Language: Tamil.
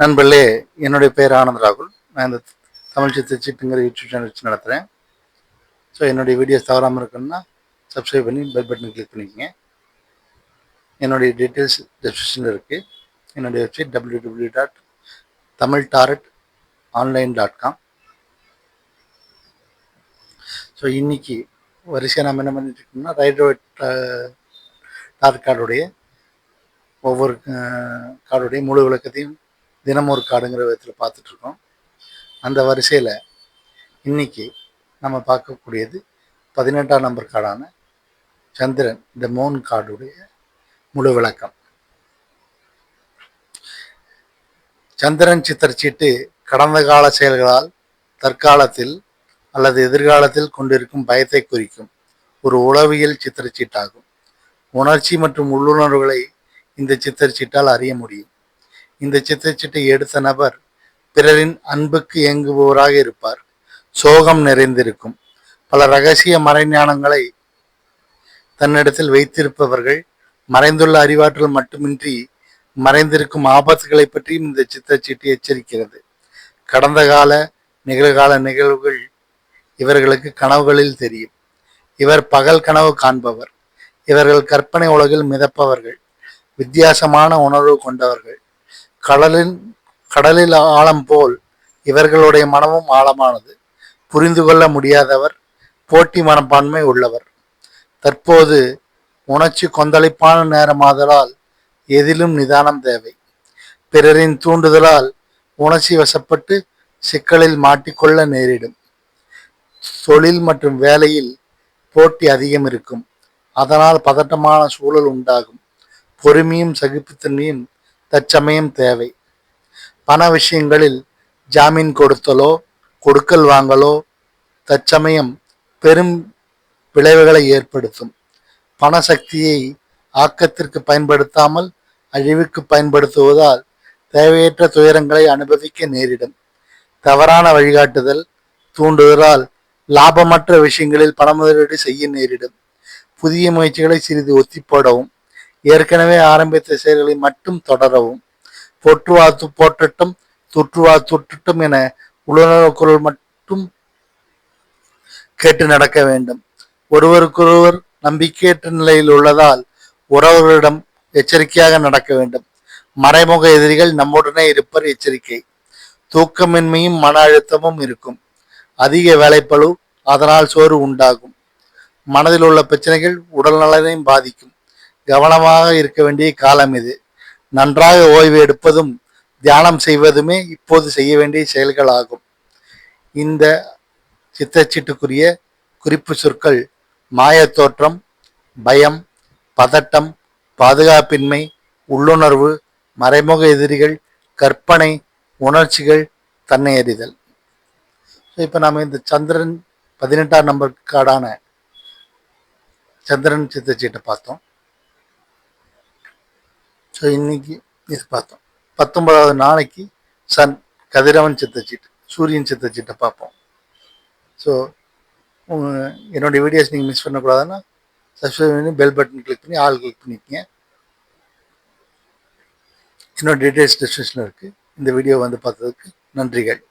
நண்பர்களே என்னுடைய பேர் ஆனந்த் ராகுல். நான் இந்த தமிழ் சித்து சீட்டுங்கிற யூடியூப் சேனல் வச்சு நடத்துகிறேன் ஸோ என்னுடைய வீடியோஸ் தவறாமல் இருக்கணும்னா சப்ஸ்கிரைப் பண்ணி பெல் பட்டன் கிளிக் பண்ணிக்கோங்க. என்னுடைய டீட்டெயில்ஸ் டிஸ்கிரிப்ஷனில் இருக்குது என்னுடைய website W W dot Tamil tarot online dot com so இன்னைக்கு வரிசையாக நம்ம என்ன பண்ணிட்டுருக்கோம்னா இருக்கோம்னா ரைட் கார்டுடைய ஒவ்வொரு கார்டுடைய முழு விளக்கத்தையும் தினமும் ஒரு காடுங்கிற விதத்தில் பார்த்துட்ருக்கோம். அந்த வரிசையில் இன்னைக்கு நம்ம பார்க்கக்கூடியது பதினெட்டாம் நம்பர் கார்டான சந்திரன் இந்த மோன் கார்டுடைய முழு விளக்கம். சந்திரன் சித்திரச்சீட்டு கடந்த கால செயல்களால் தற்காலத்தில் அல்லது எதிர்காலத்தில் கொண்டிருக்கும் பயத்தை குறிக்கும் ஒரு உளவியல் சித்திரச்சீட்டாகும். உணர்ச்சி மற்றும் உள்ளுணர்வுகளை இந்த சித்திரச்சீட்டால் அறிய முடியும். இந்த சித்திரச்சீட்டை எடுத்த நபர் பிறரின் அன்புக்கு இயங்குபவராக இருப்பார். சோகம் நிறைந்திருக்கும். பல ரகசிய மறைஞானங்களை தன்னிடத்தில் வைத்திருப்பவர்கள் மறைந்துள்ள அறிவாற்றல் மட்டுமின்றி மறைந்திருக்கும் ஆபத்துகளை பற்றியும் இந்த சித்திரச்சீட்டு எச்சரிக்கிறது. கடந்த கால நிகழ்கால நிகழ்வுகள் இவர்களுக்கு கனவுகளில் தெரியும். இவர் பகல் கனவு காண்பவர். இவர்கள் கற்பனை உலகில் மிதப்பவர்கள். வித்தியாசமான உணர்வு கொண்டவர்கள். கடலின் கடலில் ஆழம் போல் இவர்களுடைய மனமும் ஆழமானது. புரிந்து கொள்ள முடியாதவர் போட்டி மனப்பான்மை உள்ளவர். தற்போது உணர்ச்சி கொந்தளிப்பான நேரமாதலால் எதிலும் நிதானம் தேவை. பிறரின் தூண்டுதலால் உணர்ச்சி வசப்பட்டு சிக்கலில் மாட்டிக்கொள்ள நேரிடும். தொழில் மற்றும் வேலையில் போட்டி அதிகம் இருக்கும் அதனால் பதட்டமான சூழல் உண்டாகும். பொறுமையும் சகிப்புத்தன்மையும் தற்சமயம் தேவை. பண விஷயங்களில் ஜாமீன் கொடுத்தலோ கொடுக்கல் வாங்கலோ தற்சமயம் பெரும் விளைவுகளை ஏற்படுத்தும். பண சக்தியை ஆக்கத்திற்கு பயன்படுத்தாமல் அழிவுக்கு பயன்படுத்துவதால் தேவையற்ற துயரங்களை அனுபவிக்க நேரிடும். தவறான வழிகாட்டுதல் தூண்டுதலால் லாபமற்ற விஷயங்களில் பண முதலீடு செய்ய நேரிடும். புதிய முயற்சிகளை சிறிது ஒத்திப்போடவும். ஏற்கனவே ஆரம்பித்த செயல்களை மட்டும் தொடரவும் போற்றுவா போற்றட்டும் துற்றுவா துற்றட்டும் என உணர்வு குரல் மட்டும் கேட்டு நடக்க வேண்டும். ஒருவருக்கொருவர் நம்பிக்கையற்ற நிலையில் உள்ளதால் உறவுகளிடம் எச்சரிக்கையாக நடக்க வேண்டும். மறைமுக எதிரிகள் நம்முடனே இருப்பர் எச்சரிக்கை. தூக்கமின்மையும் மன அழுத்தமும் இருக்கும். அதிக வேலைப்பழு அதனால் சோறு உண்டாகும். மனதில் உள்ள பிரச்சனைகள் உடல் நலனையும் பாதிக்கும். கவனமாக இருக்க வேண்டிய காலம் இது. நன்றாக ஓய்வு எடுப்பதும் தியானம் செய்வதுமே இப்போது செய்ய வேண்டிய செயல்கள் ஆகும் இந்த சித்தச்சீட்டுக்குரிய குறிப்பு சொற்கள் மாய தோற்றம் பயம் பதட்டம் பாதுகாப்பின்மை உள்ளுணர்வு மறைமுக எதிரிகள் கற்பனை உணர்ச்சிகள் தன்னை அறிதல். இப்போ நாம் இந்த சந்திரன் பதினெட்டாம் நம்பர் கார்டான சந்திரன் சித்தச்சீட்டை பார்த்தோம். ஸோ இன்னைக்கு இது பார்த்தோம். பத்தொன்பதாவது நாளைக்கு சன் கதிரவன் சித்தச்சீட்டு சூரியன் சித்தச்சீட்டை பார்ப்போம். ஸோ என்னுடைய வீடியோஸ் நீங்கள் மிஸ் பண்ணக்கூடாதுன்னா சப்ஸ்கிரைப் பண்ணி பெல் பட்டன் கிளிக் பண்ணி ஆல் கிளிக் பண்ணிக்கங்க. என்னோட டீட்டெயில்ஸ் டிஸ்கிரிப்ஷனில் இருக்குது இந்த வீடியோ வந்து பார்த்ததுக்கு நன்றிகள்.